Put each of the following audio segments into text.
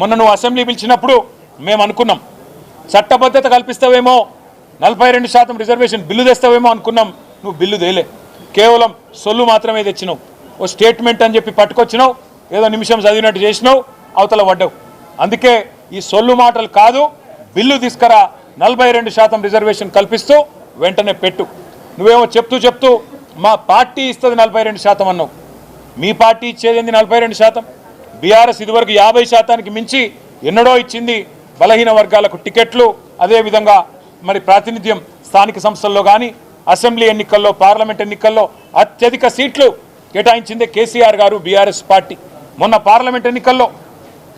మొన్న నువ్వు అసెంబ్లీ పిలిచినప్పుడు మేము అనుకున్నాం. చట్టబద్ధత కల్పిస్తావేమో నలభై రెండు శాతం రిజర్వేషన్ బిల్లు తెస్తావేమో అనుకున్నాం. నువ్వు బిల్లు తేలే. కేవలం సొల్లు మాత్రమే తెచ్చినావు. ఓ స్టేట్మెంట్ అని చెప్పి పట్టుకొచ్చినావు. ఏదో నిమిషం చదివినట్టు చేసినావు. అవతల పడ్డావు. అందుకే ఈ సొల్లు మాటలు కాదు బిల్లు తీసుకురా నలభై రెండు శాతం రిజర్వేషన్ కల్పిస్తూ వెంటనే పెట్టు. నువ్వేమో చెప్తూ చెప్తూ మా పార్టీ ఇస్తుంది నలభై రెండు శాతం అన్నావు. మీ పార్టీ ఇచ్చేది నలభై రెండు శాతం? బీఆర్ఎస్ ఇదివరకు యాభై శాతానికి మించి ఎన్నడో ఇచ్చింది బలహీన వర్గాలకు టికెట్లు. అదేవిధంగా మరి ప్రాతినిధ్యం స్థానిక సంస్థల్లో కానీ అసెంబ్లీ ఎన్నికల్లో పార్లమెంట్ ఎన్నికల్లో అత్యధిక సీట్లు కేటాయించిందే కేసీఆర్ గారు బీఆర్ఎస్ పార్టీ. మొన్న పార్లమెంట్ ఎన్నికల్లో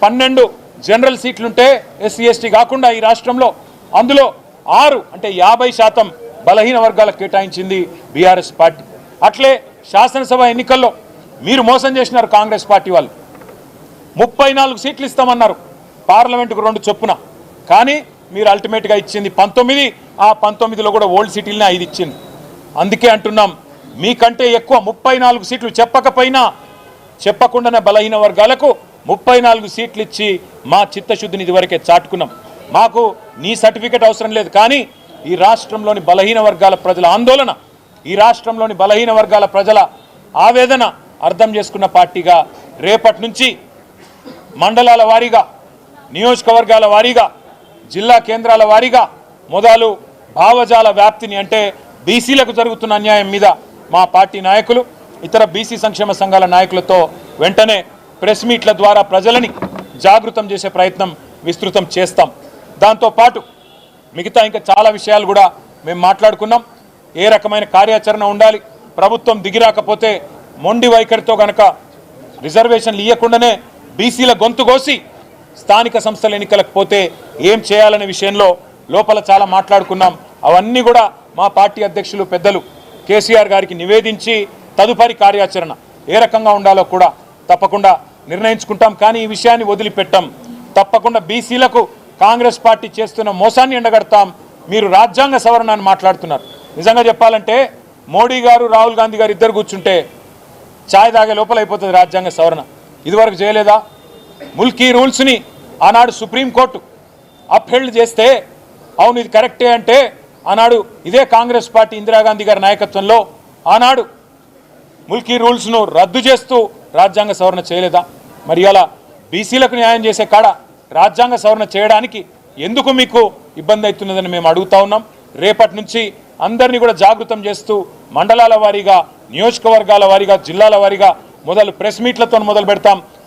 పన్నెండు జనరల్ సీట్లుంటే ఎస్సీ ఎస్టీ కాకుండా ఈ రాష్ట్రంలో అందులో ఆరు అంటే యాభై శాతం బలహీన వర్గాలకు కేటాయించింది బీఆర్ఎస్ పార్టీ. అట్లే శాసనసభ ఎన్నికల్లో మీరు మోసం చేసినారు కాంగ్రెస్ పార్టీ వాళ్ళు. ముప్పై నాలుగు సీట్లు ఇస్తామన్నారు. పార్లమెంటుకు రెండు చొప్పున. కానీ మీరు అల్టిమేట్గా ఇచ్చింది పంతొమ్మిది. ఆ పంతొమ్మిదిలో కూడా ఓల్డ్ సిటీలనే ఐదు ఇచ్చింది. అందుకే అంటున్నాం మీకంటే ఎక్కువ ముప్పై నాలుగు సీట్లు చెప్పకపోయినా చెప్పకుండానే బలహీన వర్గాలకు ముప్పై నాలుగు సీట్లు ఇచ్చి మా చిత్తశుద్ధిని ఇదివరకే చాటుకున్నాం. మాకు నీ సర్టిఫికెట్ అవసరం లేదు. కానీ ఈ రాష్ట్రంలోని బలహీన వర్గాల ప్రజల ఆందోళన ఈ రాష్ట్రంలోని బలహీన వర్గాల ప్రజల ఆవేదన అర్థం చేసుకున్న పార్టీగా రేపటి నుంచి మండలాల వారీగా నియోజకవర్గాల వారీగా జిల్లా కేంద్రాల వారీగా మొదలు భావజాల వ్యాప్తిని అంటే బీసీలకు జరుగుతున్న అన్యాయం మీద మా పార్టీ నాయకులు ఇతర బీసీ సంక్షేమ సంఘాల నాయకులతో వెంటనే ప్రెస్ మీట్ల ద్వారా ప్రజలని జాగృతం చేసే ప్రయత్నం విస్తృతం చేస్తాం. దాంతోపాటు మిగతా ఇంకా చాలా విషయాలు కూడా మేము మాట్లాడుకున్నాం. ఏ రకమైన కార్యాచరణ ఉండాలి? ప్రభుత్వం దిగిరాకపోతే మొండి వైఖరితో కనుక రిజర్వేషన్లు ఇవ్వకుండానే బీసీల గొంతు కోసి స్థానిక సంస్థల ఎన్నికలకు పోతే ఏం చేయాలనే విషయంలో లోపల చాలా మాట్లాడుకున్నాం. అవన్నీ కూడా మా పార్టీ అధ్యక్షులు పెద్దలు కేసీఆర్ గారికి నివేదించి తదుపరి కార్యాచరణ ఏ రకంగా ఉండాలో కూడా తప్పకుండా నిర్ణయించుకుంటాం. కానీ ఈ విషయాన్ని వదిలిపెట్టాం. తప్పకుండా బీసీలకు కాంగ్రెస్ పార్టీ చేస్తున్న మోసాన్ని ఎండగడతాం. మీరు రాజ్యాంగ సవరణ అని మాట్లాడుతున్నారు. నిజంగా చెప్పాలంటే మోడీ గారు రాహుల్ గాంధీ గారు ఇద్దరు కూర్చుంటే ఛాయ్ తాగే లోపల అయిపోతుంది రాజ్యాంగ సవరణ. ఇదివరకు చేయలేదా? ముల్కీ రూల్స్ని ఆనాడు సుప్రీంకోర్టు అప్హెల్డ్ చేస్తే అవును ఇది కరెక్టే అంటే ఆనాడు ఇదే కాంగ్రెస్ పార్టీ ఇందిరాగాంధీ గారి నాయకత్వంలో ఆనాడు ముల్కీ రూల్స్ను రద్దు చేస్తూ రాజ్యాంగ సవరణ చేయలేదా? మరి అలా బీసీలకు న్యాయం చేసే కాడ రాజ్యాంగ సవరణ చేయడానికి ఎందుకు మీకు ఇబ్బంది అవుతున్నదని మేము అడుగుతా ఉన్నాం. రేపటి నుంచి అందరినీ కూడా జాగృతం చేస్తూ మండలాల వారీగా నియోజకవర్గాల వారీగా జిల్లాల వారీగా మొదలు ప్రెస్ మీట్లతో మొదలు పెడతాం.